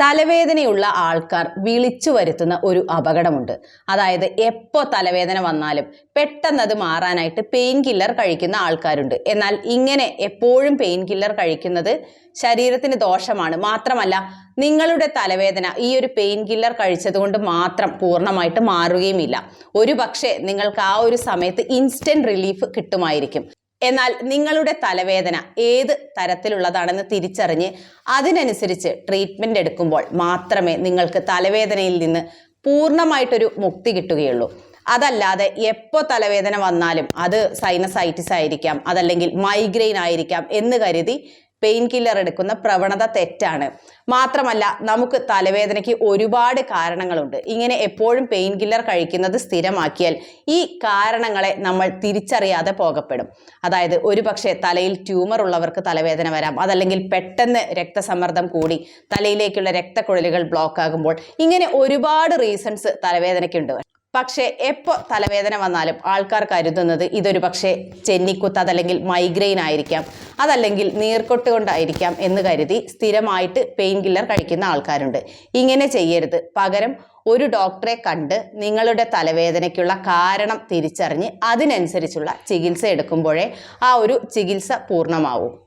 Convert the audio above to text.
തലവേദനയുള്ള ആൾക്കാർ വിളിച്ചു വരുത്തുന്ന ഒരു അപകടമുണ്ട്. അതായത് എപ്പോൾ തലവേദന വന്നാലും പെട്ടെന്ന് അത് മാറാനായിട്ട് പെയിൻ കില്ലർ കഴിക്കുന്ന ആൾക്കാരുണ്ട്. എന്നാൽ ഇങ്ങനെ എപ്പോഴും പെയിൻ കില്ലർ കഴിക്കുന്നത് ശരീരത്തിന് ദോഷമാണ്. മാത്രമല്ല നിങ്ങളുടെ തലവേദന ഈ ഒരു പെയിൻ കില്ലർ കഴിച്ചതുകൊണ്ട് മാത്രം പൂർണമായിട്ട് മാറുകയുമില്ല. ഒരു പക്ഷേ നിങ്ങൾക്ക് ആ ഒരു സമയത്ത് ഇൻസ്റ്റന്റ് റിലീഫ് കിട്ടുമായിരിക്കും. എന്നാൽ നിങ്ങളുടെ തലവേദന ഏത് തരത്തിലുള്ളതാണെന്ന് തിരിച്ചറിഞ്ഞ് അതിനനുസരിച്ച് ട്രീറ്റ്മെന്റ് എടുക്കുമ്പോൾ മാത്രമേ നിങ്ങൾക്ക് തലവേദനയിൽ നിന്ന് പൂർണമായിട്ടൊരു മുക്തി കിട്ടുകയുള്ളൂ. അതല്ലാതെ എപ്പോൾ തലവേദന വന്നാലും അത് സൈനസൈറ്റിസ് ആയിരിക്കാം അതല്ലെങ്കിൽ മൈഗ്രെയിൻ ആയിരിക്കാം എന്ന് കരുതി പെയിൻ കില്ലർ എടുക്കുന്ന പ്രവണത തെറ്റാണ്. മാത്രമല്ല നമുക്ക് തലവേദനയ്ക്ക് ഒരുപാട് കാരണങ്ങളുണ്ട്. ഇങ്ങനെ എപ്പോഴും പെയിൻ കില്ലർ കഴിക്കുന്നത് സ്ഥിരമാക്കിയാൽ ഈ കാരണങ്ങളെ നമ്മൾ തിരിച്ചറിയാതെ പോകപ്പെടും. അതായത് ഒരുപക്ഷേ തലയിൽ ട്യൂമർ ഉള്ളവർക്ക് തലവേദന വരാം. അതല്ലെങ്കിൽ പെട്ടെന്ന് രക്തസമ്മർദ്ദം കൂടി തലയിലേക്കുള്ള രക്തക്കുഴലുകൾ ബ്ലോക്ക് ആകുമ്പോൾ ഇങ്ങനെ ഒരുപാട് റീസൺസ് തലവേദനയ്ക്കുണ്ട്. പക്ഷേ എപ്പോൾ തലവേദന വന്നാലും ആൾക്കാർ കരുതുന്നത് ഇതൊരു പക്ഷേ ചെന്നിക്കുത്ത് അതല്ലെങ്കിൽ മൈഗ്രെയിൻ ആയിരിക്കാം. അതല്ലെങ്കിൽ നീർക്കൊട്ട് കൊണ്ടായിരിക്കാം എന്ന് കരുതി സ്ഥിരമായിട്ട് പെയിൻ കില്ലർ കഴിക്കുന്ന ആൾക്കാരുണ്ട്. ഇങ്ങനെ ചെയ്യരുത്. പകരം ഒരു ഡോക്ടറെ കണ്ട് നിങ്ങളുടെ തലവേദനയ്ക്കുള്ള കാരണം തിരിച്ചറിഞ്ഞ് അതിനനുസരിച്ചുള്ള ചികിത്സ എടുക്കുമ്പോഴേ ആ ഒരു ചികിത്സ പൂർണമാവും.